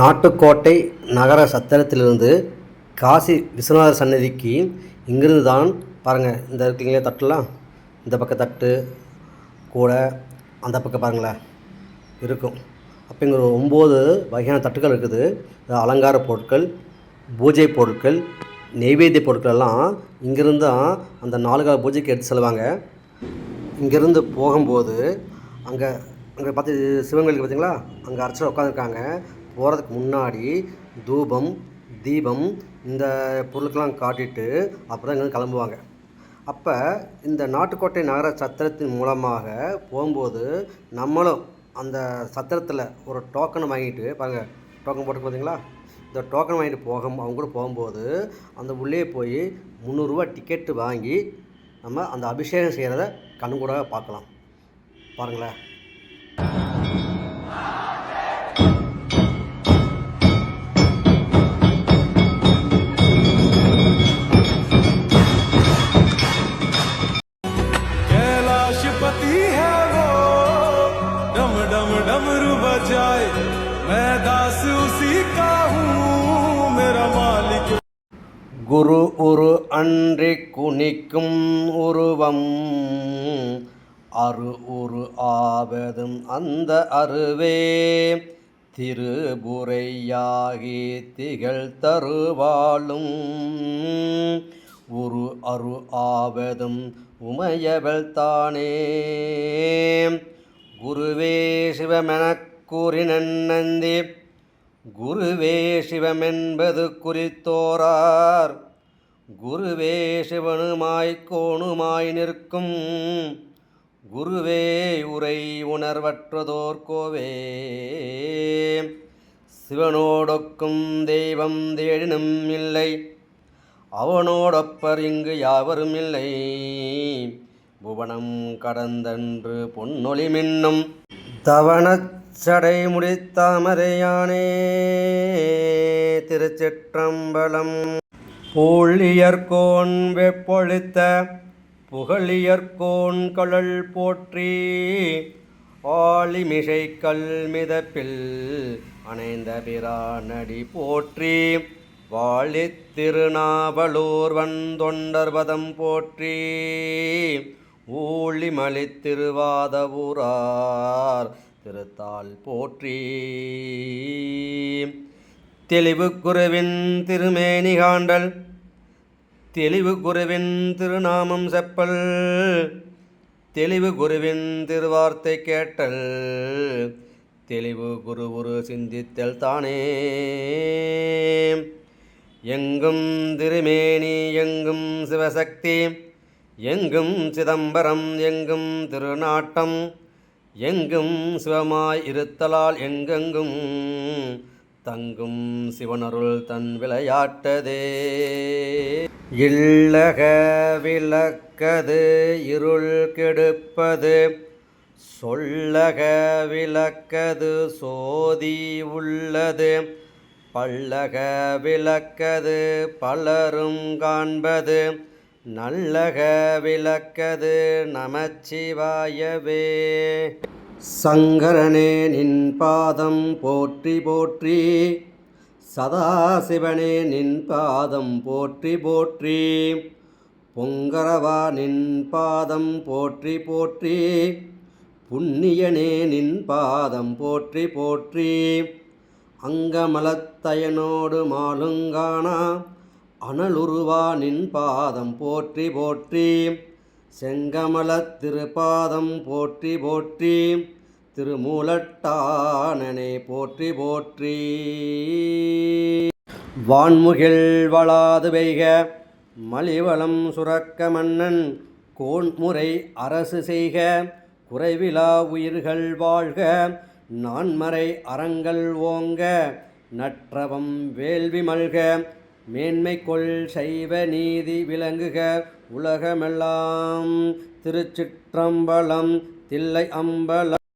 நாட்டுக்கோட்டை நகர சத்திரத்திலிருந்து காசி விஸ்வநாதர் சன்னதிக்கு இங்கிருந்து தான் பாருங்கள் இந்த இருக்கீங்களே தட்டுலாம்? இந்த பக்கம் தட்டு கூட அந்த பக்கம் பாருங்களேன். இருக்கும். அப்படிங்கிற ஒம்பது வகையான தட்டுகள் இருக்குது. அலங்கார பொருட்கள் பூஜை பொருட்கள் நெய்வேத்திய பொருட்கள் எல்லாம் தான் அந்த நாலு கால பூஜைக்கு எடுத்து செல்வாங்க. இங்கேருந்து போகும்போது அங்கே அங்கே பார்த்து சிவன் கோயிலுக்கு பார்த்தீங்களா? அங்கே அர்ச்சனை உட்காந்துருக்காங்க போகிறதுக்கு முன்னாடி தூபம் தீபம் இந்த பொருளுக்கெல்லாம் காட்டிட்டு அப்புறம் இங்கேருந்து கிளம்புவாங்க. அப்போ இந்த நாட்டுக்கோட்டை நகர சத்திரத்தின் மூலமாக போகும்போது நம்மளும் அந்த சத்திரத்தில் ஒரு டோக்கன் வாங்கிட்டு பாருங்கள் டோக்கன் போட்டு பார்த்தீங்களா? இந்த டோக்கன் வாங்கிட்டு போக அவங்க கூட போகும்போது அந்த உள்ளே போய் முந்நூறுரூவா டிக்கெட்டு வாங்கி நம்ம அந்த அபிஷேகம் செய்கிறத கண்கூட பார்க்கலாம் பாருங்களேன் कैलाशपति है वो डम डम डमरू बजाए मैं दास उसी का हूँ मेरा मालिक குரு உரு அன்றி குனிக்கும் உருவம் அரு உரு ஆவதும் அந்த அருவே திருபுரையாகி திகழ் தருவாளும் உரு அரு ஆவதும் உமையவள் தானே குருவே சிவமெனக் கூறினந்தி குருவே சிவமென்பது குறித்தோரார். குருவே சிவனுமாய் கோணுமாய் நிற்கும். குருவே உரை உணர்வற்றதோர்கோவே சிவனோடொக்கும் தெய்வம் தேடினும் இல்லை. அவனோடொப்பர் இங்கு யாவரும் இல்லை. புவனம் கடந்தன்று பொன்னொளி மின்னும். தவணச்சடை முடித்தாமரையானே திருச்சிற்றம்பலம். பூழியர்கோன் வெப்பொழித்த புகழியர்கோன் கழல் போற்றி ஆளிமிஷை கல் மிதப்பில் அணைந்த பிரானடி போற்றி வாழித் திருநாவலூர் வந்தொண்டர்பதம் போற்றி ஊழிமலித் திருவாதவூரார் திருத்தால் போற்றி. தெளிவு குருவின் திருமேனி காண்டல். தெளிவு குருவின் திருநாமம் செப்பல். தெளிவு குருவின் திருவார்த்தை கேட்டல். தெளிவு குரு ஒரு சிந்தித்தல் தானே. எங்கும் திருமேனி எங்கும் சிவசக்தி. எங்கும் சிதம்பரம் எங்கும் திருநாட்டம். எங்கும் சிவமாய் இருத்தலால் எங்கெங்கும் தங்கும் சிவனருள் தன் விளையாட்டதே. இல்லக விளக்கது இருள் கெடுப்பது சொல்லக விளக்கது சோதி உள்ளது. பல்லக விளக்கது பலரும் காண்பது நல்லக விளக்கது நமச்சிவாயவே. சங்கரனே நின் பாதம் போற்றி போற்றி. சதாசிவனே நின் பாதம் போற்றி போற்றி. பொங்கரவா நின் பாதம் போற்றி போற்றி. புண்ணியனே நின் பாதம் போற்றி போற்றி. அங்கமலத்தயனோடு மாலுங்கானா அனலுருவானின் பாதம் போற்றி போற்றி செங்கமலத் திருப்பாதம் போற்றி போற்றி திருமூலட்டானனை போற்றி போற்றி. வான்முகில் வளாது பெய்க மலிவளம் சுரக்க மன்னன் கோன்முறை அரசு செய்க குறைவிலா உயிர்கள் வாழ்க நான்மறை அறங்கள் ஓங்க நற்றவம் வேள்வி மல்க மேன்மை கொள் சைவ நீதி விளங்குக உலகமெல்லாம். திருச்சிற்றம்பலம் தில்லை அம்பலம்